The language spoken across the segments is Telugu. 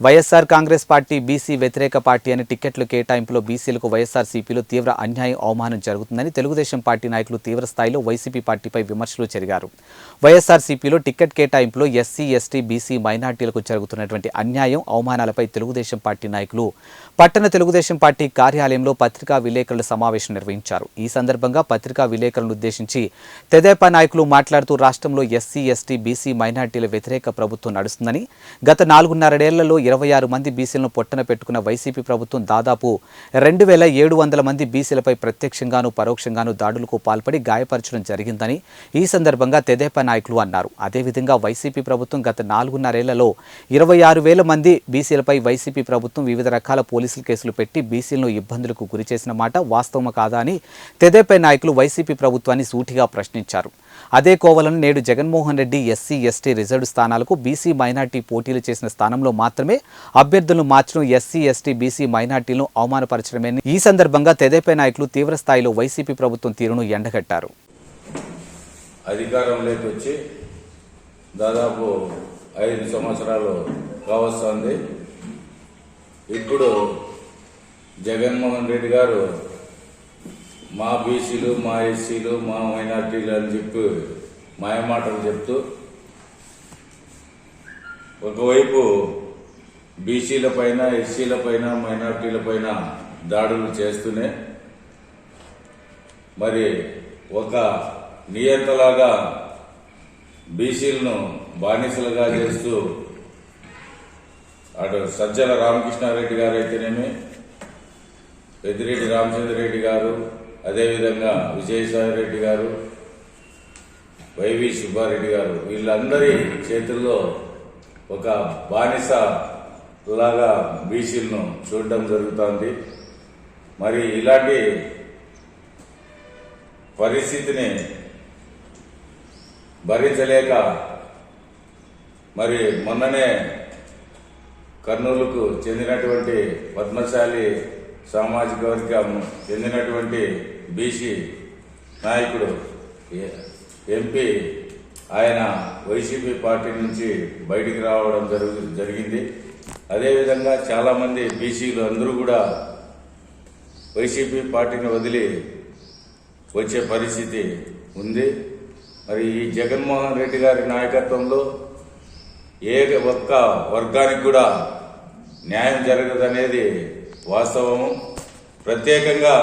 వైఎస్ఆర్ కాంగ్రెస్ పార్టీ బీసీ వ్యతిరేక పార్టీ అని టిక్కెట్లు కేటాయింపులో బీసీలకు వైఎస్ఆర్ సిపిలో తీవ్ర అన్యాయం అవమానం జరుగుతుందని తెలుగుదేశం పార్టీ నాయకులు తీవ్ర స్థాయిలో వైసీపీ పార్టీపై విమర్శలు జరిగారు వైఎస్ఆర్ సిపిలో టిక్కెట్ కేటాయింపులో ఎస్సీ ఎస్టీ బీసీ మైనార్టీలకు జరుగుతున్నటువంటి అన్యాయం అవమానాలపై తెలుగుదేశం పార్టీ నాయకులు పట్టణ తెలుగుదేశం పార్టీ కార్యాలయంలో పత్రికా విలేకరుల సమావేశం నిర్వహించారు. ఈ సందర్భంగా పత్రికా విలేకరులను ఉద్దేశించి తెదేపా నాయకులు మాట్లాడుతూ రాష్ట్రంలో ఎస్సీ ఎస్టీ బీసీ మైనార్టీల వ్యతిరేక ప్రభుత్వం నడుస్తుందని గత నాలుగున్నరడేళ్ళలో ఇరవై ఆరు మంది బీసీలను పొట్టన పెట్టుకున్న వైసీపీ ప్రభుత్వం దాదాపు రెండు వేల ఏడు వందల మంది బీసీలపై ప్రత్యక్షంగాను పరోక్షంగాను దాడులకు పాల్పడి గాయపరచడం జరిగిందని ఈ సందర్భంగా తెదేపా నాయకులు అన్నారు. అదేవిధంగా వైసీపీ ప్రభుత్వం గత నాలుగున్నరేళ్ళలో ఇరవై ఆరు వేల మంది బీసీలపై వైసీపీ ప్రభుత్వం వివిధ రకాల పోలీసులు కేసులు పెట్టి బీసీలను ఇబ్బందులకు గురి చేసిన మాట వాస్తవం కాదా అని తెదేపా నాయకులు వైసీపీ ప్రభుత్వాన్ని సూటిగా ప్రశ్నించారు. అదే కోవలను నేడు Jaganmohan Reddy SC ST reserve స్థానాలకు బీసీ మైనార్టీ పోటీలు చేసిన స్థానంలో మాత్రమే అభ్యర్థులను మార్చడం ఎస్సీ ఎస్టీ బీసీ మైనార్టీలను అవమానపరచడమే. ఈ సందర్భంగా తెదేపై నాయకులు తీవ్ర స్థాయిలో వైసీపీ ప్రభుత్వం తీరును ఎండగట్టారు. అధికారంలోకి వచ్చి దాదాపు ఐదు సంవత్సరాలు కావస్తుంది. ఇప్పుడు జగన్మోహన్ రెడ్డి గారు మా బీసీలు మా ఎస్సీలు మా మైనార్టీలు అని చెప్పి మాయమాటలు చెప్తూ ఒకవైపు బీసీల పైన ఎస్సీల పైన మైనార్టీల పైన దాడులు చేస్తూనే మరి ఒక నియంతలాగా బీసీలను బానిసలుగా చేస్తూ అటు సజ్జల రామకృష్ణారెడ్డి గారు అయితేనేమి పెద్దిరెడ్డి రామచంద్రరెడ్డి గారు అదేవిధంగా విజయసాయిరెడ్డి గారు వైవి సుబ్బారెడ్డి గారు వీళ్ళందరి చేతుల్లో ఒక బానిస లాగా బీసీలను చూడటం జరుగుతోంది. మరి ఇలాంటి పరిస్థితిని భరించలేక మరి మొన్ననే కర్నూలుకు చెందినటువంటి పద్మశాలి సామాజిక వర్గం చెందినటువంటి బీసీ నాయకుడు ఏ- ఎంపీ ఆయన వైసీపీ పార్టీ నుంచి బయటికి రావడం జరుగు జరిగింది. అదేవిధంగా చాలామంది బీసీలు అందరూ కూడా వైసీపీ పార్టీని వదిలి వచ్చే పరిస్థితి ఉంది. మరి ఈ జగన్మోహన్ రెడ్డి గారి నాయకత్వంలో ఏ ఒక్క వర్గానికి కూడా న్యాయం జరగదనేది వాస్తవము. ప్రత్యేకంగా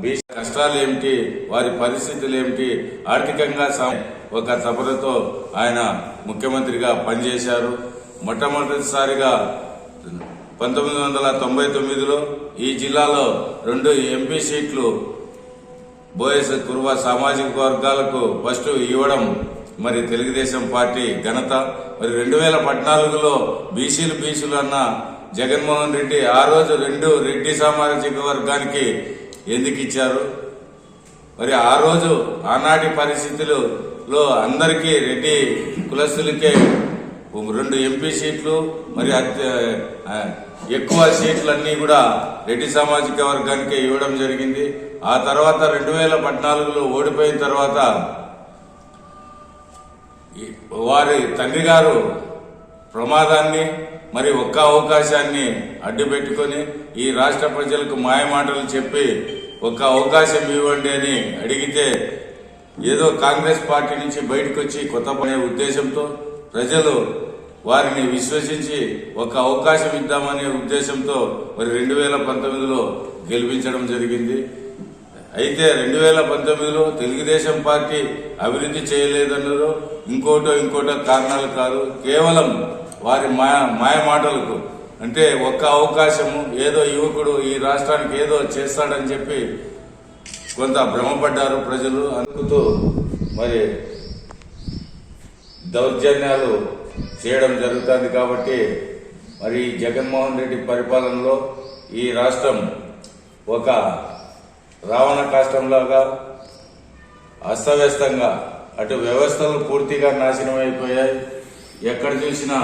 బీసీ కష్టాలు ఏమిటి వారి పరిస్థితులు ఏమిటి ఆర్థికంగా ఒక సభలతో ఆయన ముఖ్యమంత్రిగా పనిచేశారు. మొట్టమొదటిసారిగా పంతొమ్మిది వందల తొంభై తొమ్మిదిలో ఈ జిల్లాలో రెండు ఎంపీ సీట్లు బోయస్ కురువ సామాజిక వర్గాలకు ఫస్ట్ ఇవ్వడం మరి తెలుగుదేశం పార్టీ ఘనత. మరి రెండు వేల పద్నాలుగులో బీసీలు బీసీలు అన్న జగన్మోహన్ రెడ్డి ఆ రోజు రెండు రెడ్డి సామాజిక వర్గానికి ఎందుకు ఇచ్చారు? మరి ఆ రోజు ఆనాటి పరిస్థితులలో అందరికీ రెడ్డి కులస్తులకే రెండు ఎంపీ సీట్లు మరి అత్య- ఎక్కువ సీట్లన్నీ కూడా రెడ్డి సామాజిక వర్గానికి ఇవ్వడం జరిగింది. ఆ తర్వాత రెండు వేల పద్నాలుగులో ఓడిపోయిన తర్వాత వారి తండ్రి గారు ప్రమాదాన్ని మరి ఒక్క అవకాశాన్ని అడ్డుపెట్టుకొని ఈ రాష్ట్ర ప్రజలకు మాయమాటలు చెప్పి ఒక్క అవకాశం ఇవ్వండి అని అడిగితే ఏదో కాంగ్రెస్ పార్టీ నుంచి బయటకు వచ్చి కొత్త పనే ఉద్దేశంతో ప్రజలు వారిని విశ్వసించి ఒక అవకాశం ఇద్దామనే ఉద్దేశంతో మరి రెండు వేల పంతొమ్మిదిలో గెలిపించడం జరిగింది. అయితే రెండు వేల పంతొమ్మిదిలో తెలుగుదేశం పార్టీ అభివృద్ధి చేయలేదన్నదో ఇంకోటో ఇంకోటో కారణాలు కాదు. కేవలం వారి మాయ మాయ మాటలకు. అంటే ఒక్క అవకాశము ఏదో యువకుడు ఈ రాష్ట్రానికి ఏదో చేస్తాడని చెప్పి కొంత భ్రమపడ్డారు ప్రజలు. అనుకుతూ మరి దౌర్జన్యాలు చేయడం జరుగుతుంది కాబట్టి మరి జగన్మోహన్ రెడ్డి పరిపాలనలో ఈ రాష్ట్రం ఒక రావణ కాష్టంలాగా అస్తవ్యస్తంగా అటు వ్యవస్థలు పూర్తిగా నాశనం అయిపోయాయి ఎక్కడ చూసినా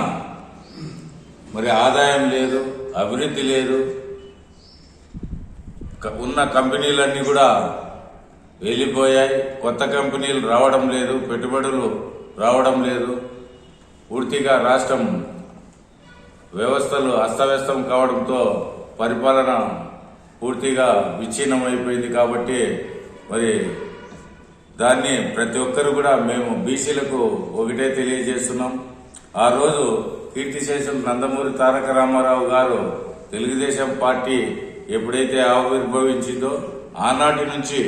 మరి ఆదాయం లేదు అభివృద్ధి లేదు. ఉన్న కంపెనీలన్నీ కూడా వెళ్ళిపోయాయి. కొత్త కంపెనీలు రావడం లేదు పెట్టుబడులు రావడం లేదు. పూర్తిగా రాష్ట్రం వ్యవస్థలు అస్తవ్యస్తం కావడంతో పరిపాలన పూర్తిగా విచ్ఛిన్నమైపోయింది కాబట్టి మరి దాన్ని ప్రతి ఒక్కరు కూడా మేము బీసీలకు ఒకటే తెలియజేస్తున్నాం. ఆ రోజు కీర్తిశేషం నందమూరి తారక రామారావు గారు తెలుగుదేశం పార్టీ ఎప్పుడైతే ఆవిర్భవించిందో ఆనాటి నుంచి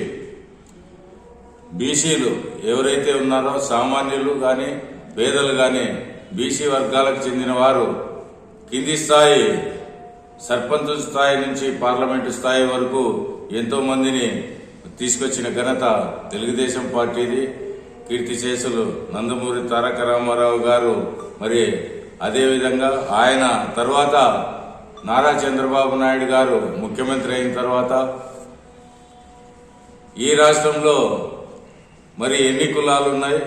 బీసీలు ఎవరైతే ఉన్నారో సామాన్యులు కానీ పేదలు కానీ బీసీ వర్గాలకు చెందిన వారు కింది స్థాయి సర్పంచ్ స్థాయి నుంచి పార్లమెంటు స్థాయి వరకు ఎంతో మందిని తీసుకొచ్చిన ఘనత తెలుగుదేశం పార్టీది. కీర్తిశేషులు నందమూరి తారక రామారావు గారు మరి అదేవిధంగా ఆయన తర్వాత నారా చంద్రబాబు నాయుడు గారు ముఖ్యమంత్రి అయిన తర్వాత ఈ రాష్ట్రంలో మరి ఎన్ని కులాలు ఉన్నాయి?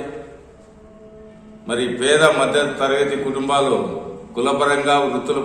మరి పేద మధ్య తరగతి కుటుంబాలు కులపరంగా వృత్తుల